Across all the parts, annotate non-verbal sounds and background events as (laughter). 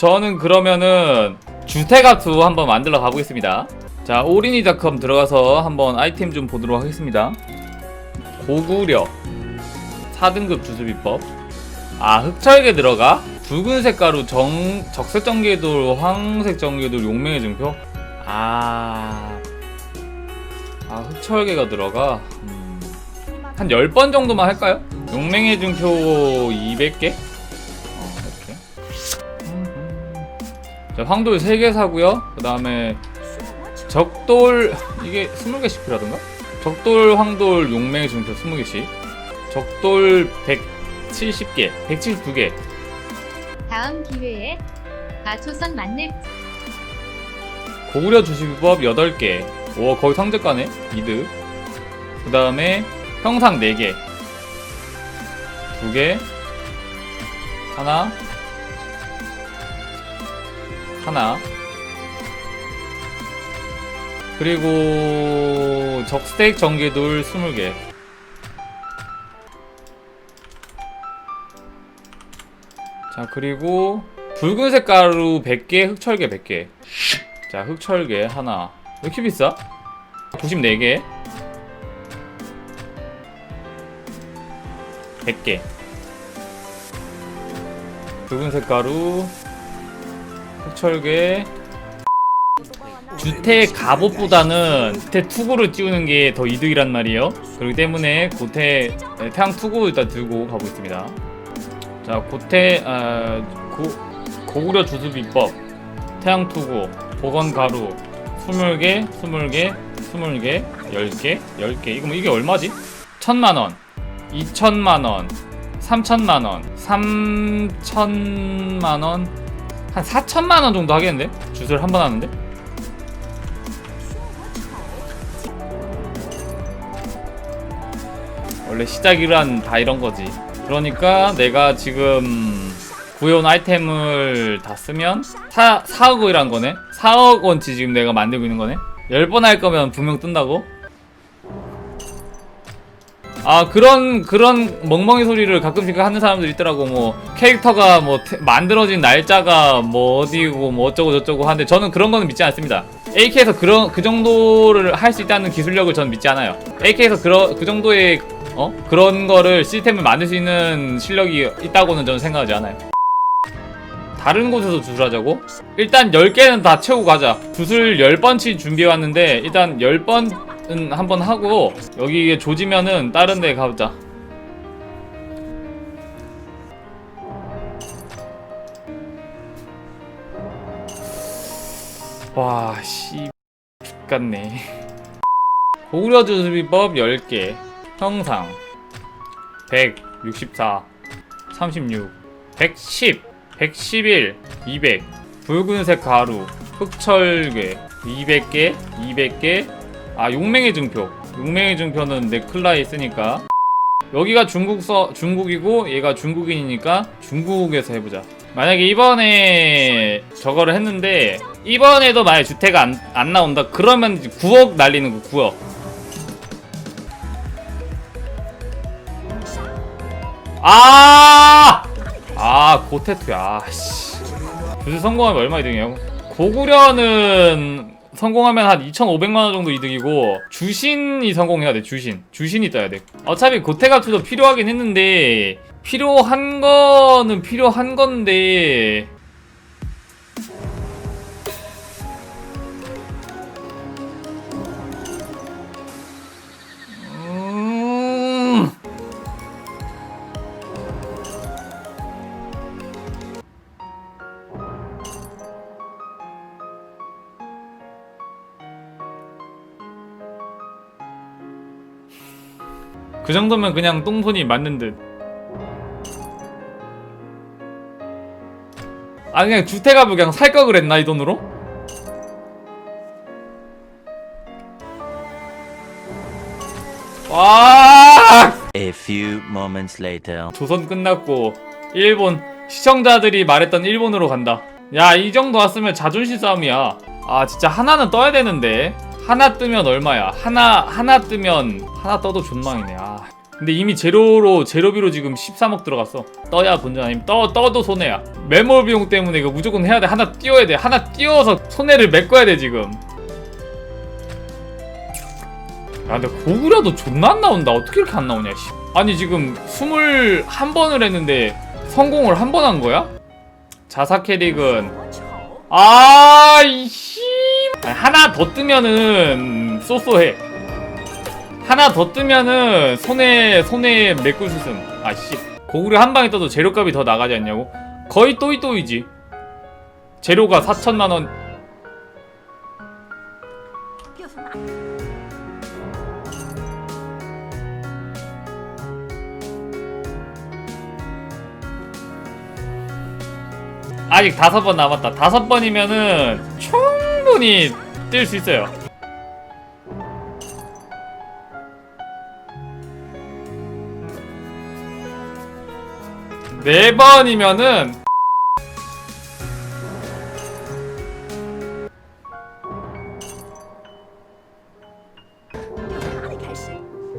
저는 그러면은 주택아투 한번 만들어 가보겠습니다. 자, 오리니닷컴 들어가서 한번 아이템 좀 보도록 하겠습니다. 고구려 4등급 주수비법 아 흑철개 들어가? 붉은색 가루 정 적색 전개돌 황색 전개돌 용맹의 증표 아... 아 흑철개가 들어가 음, 한 10번 정도만 할까요? 용맹의 증표 200개? 황돌 3개 사고요 그 다음에 적돌 이게 20개씩 필요하던가? 적돌 황돌 용맹의 증표 20개씩 적돌 170개 172개 다음 기회에 가초선 만렙 고구려 주식비법 8개. 오, 거의 상적가네. 이드. 그 다음에 평상 4개. 2개. 하나. 하나. 그리고 적스택 전개돌 20개. 자, 그리고 붉은색 가루 100개, 흑철개 100개. 자, 흑철개 하나. 왜 이렇게 비싸? 94개. 100개. 붉은색 가루. 흑철개. 주택 갑옷보다는 주택 투구를 띄우는 게 더 이득이란 말이에요. 그렇기 때문에 고태 네, 태양 투구 일단 들고 가보겠습니다. 자, 고태 아, 고, 고구려 주수 비법 태양 투구 보건 가루 20개, 20개, 20개, 10개, 10개. 이거 뭐 이게 얼마지? 1000만 원, 2천만 원, 3천만 원, 3천만 원, 한 4천만 원 정도 하겠는데? 주술 한 번 하는데? 원래 시작이란 다 이런 거지. 그러니까 내가 지금 구해온 아이템을 다 쓰면 4, 4억 원이란 거네? 4억 원치 지금 내가 만들고 있는 거네? 10번 할 거면 분명 뜬다고? 아 그런 그런 멍멍이 소리를 가끔씩 하는 사람들 있더라고. 뭐 캐릭터가 뭐 태- 만들어진 날짜가 뭐 어디고 뭐 어쩌고 저쩌고 하는데 저는 그런 거는 믿지 않습니다. AK에서 그런 그 정도를 할 수 있다는 기술력을 저는 믿지 않아요. AK에서 그런 그 정도의 어? 그런 거를 시스템을 만들 수 있는 실력이 있다고는 저는 생각하지 않아요. 다른 곳에서 주술하자고? 일단 10개는 다 채우고 가자. 주술 10번치 준비해왔는데 일단 10번 은 한번 하고 여기 조지면은 다른 데 가보자. 와씨 X같네. (laughs) 고구려 주술비법 10개. 형상 164 36 110 111 200 붉은색 가루 흑철괴 200개 200개 아 용맹의 증표 용맹의 증표는 넥클라에 쓰니까 여기가 중국서 중국이고 얘가 중국인이니까 중국에서 해보자 만약에 이번에 저거를 했는데 이번에도 만약 주택 안, 안 나온다 그러면 이제 9억 날리는 거 9억 아! 아, 고테투야. 씨. 주술 성공하면 얼마 이득이에요? 고구려는 성공하면 한 2,500만 원 정도 이득이고 주신이 성공해야 돼. 주신. 주신이 떠야 돼. 어차피 고테가투도 필요하긴 했는데 필요한 거는 필요한 건데 그 정도면 그냥 똥손이 맞는 듯. 아 그냥 주택가부 그냥 살 거 그랬나 이 돈으로? 와! A few moments later. 조선 끝났고 일본 시청자들이 말했던 일본으로 간다. 야 이 정도 왔으면 자존심 싸움이야. 아 진짜 하나는 떠야 되는데 하나 뜨면 얼마야? 하나 하나 뜨면 하나 떠도 존망이네. 아. 근데 이미 제로로 제로비로 지금 13억 들어갔어. 떠야 본전 아니면 떠 떠도 손해야. 매몰 비용 때문에 이거 무조건 해야 돼. 하나 띄워야 돼. 하나 띄워서 손해를 메꿔야 돼 지금. 야 근데 고구려도 존나 안 나온다. 어떻게 이렇게 안 나오냐 씨. 아니 지금 21번을 했는데 성공을 한 번 한 거야? 자사 캐릭은. 아 이씨 하나 더 뜨면은 쏘쏘해. 하나 더 뜨면은 손에 손에 메꿀 수 있음 아씨. 고구려 한 방에 떠도 재료값이 더 나가지 않냐고? 거의 또이또이지. 재료가 4천만 원. 아직 다섯 번 남았다. 다섯 번이면은 충분히 뛸 수 있어요. 네 번이면은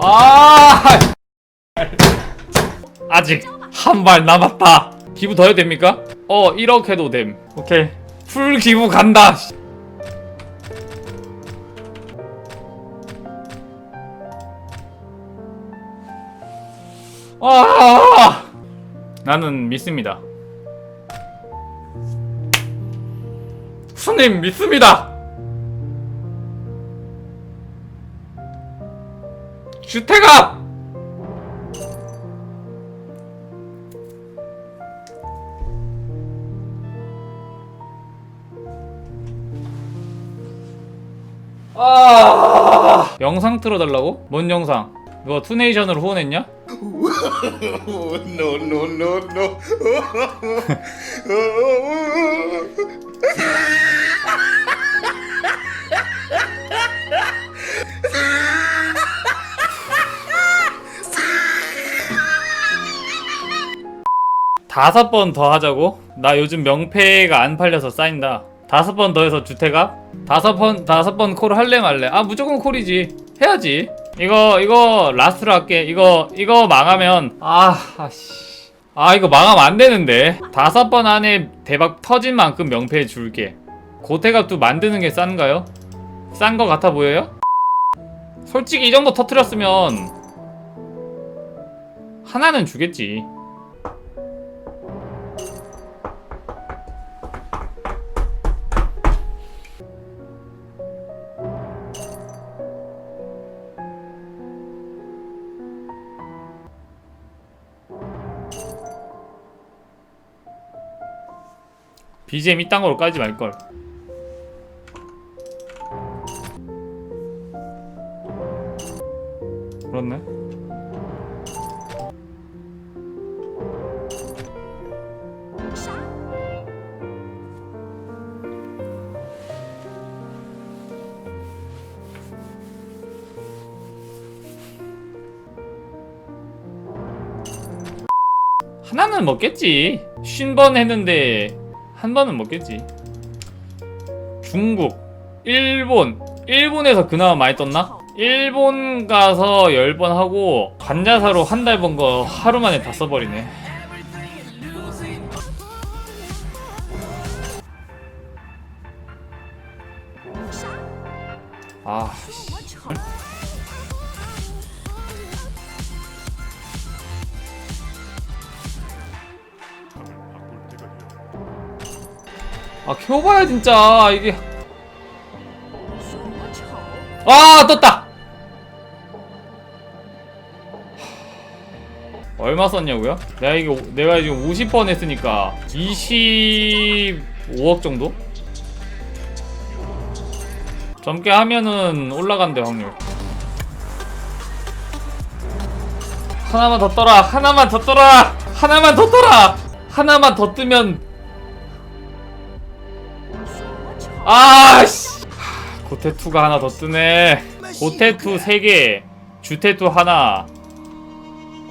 아 (laughs) 아직 한 발 남았다. 기부 더 해도 됩니까? 어 1억 해도 됨. 오케이 풀 기부 간다. 아 나는 믿습니다. 스님 믿습니다. 주택아! 아 영상 틀어달라고? 뭔 영상? 누가 투네이션으로 후원했냐? No, no, no, no. 다섯 번 더 하자고? 나 요즘 명패가 안 팔려서 쌓인다. 다섯 번 더 해서 주택가? 다섯 번, 다섯 번 콜 할래 말래? 아, 무조건 콜이지. 해야지. 이거, 이거, 라스트로 할게. 이거, 이거 망하면, 아, 아씨. 아, 이거 망하면 안 되는데. 다섯 번 안에 대박 터진 만큼 명패 줄게. 고태갑도 만드는 게 싼가요? 싼 거 같아 보여요? 솔직히 이 정도 터트렸으면, 하나는 주겠지. BGM 이딴 거로 깔지 말걸. 그렇네. 하나는 먹겠지. 50번 했는데 한 번은 먹겠지. 중국, 일본, 일본에서 그나마 많이 떴나? 일본 가서 10번 하고 관자사로 한 달 번 거 하루 만에 다 써버리네. 아, 씨. 아, 켜봐야 진짜 이게. 아, 떴다. 얼마 썼냐고요? 내가 이거 내가 지금 50번 했으니까 25억 정도? 젊게 하면은 올라간대 확률. 하나만 더 떠라. 하나만 더 떠라. 하나만 더 떠라. 하나만 더 뜨면 아씨. 고테투가 하나 더 뜨네. 고테투 3개 주테투 하나.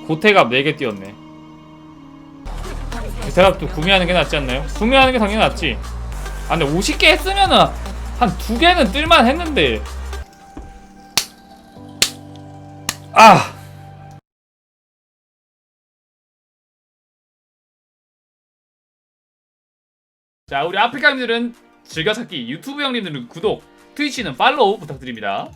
고테갑 4개 뛰었네. 대각도 구매하는 게 낫지 않나요? 구매하는 게 당연히 낫지. 아 근데 50개 했으면은 한 두 개는 뜰만 했는데. 아! 자 우리 아프리카님들은 즐겨찾기 유튜브 형님들은 구독 트위치는 팔로우 부탁드립니다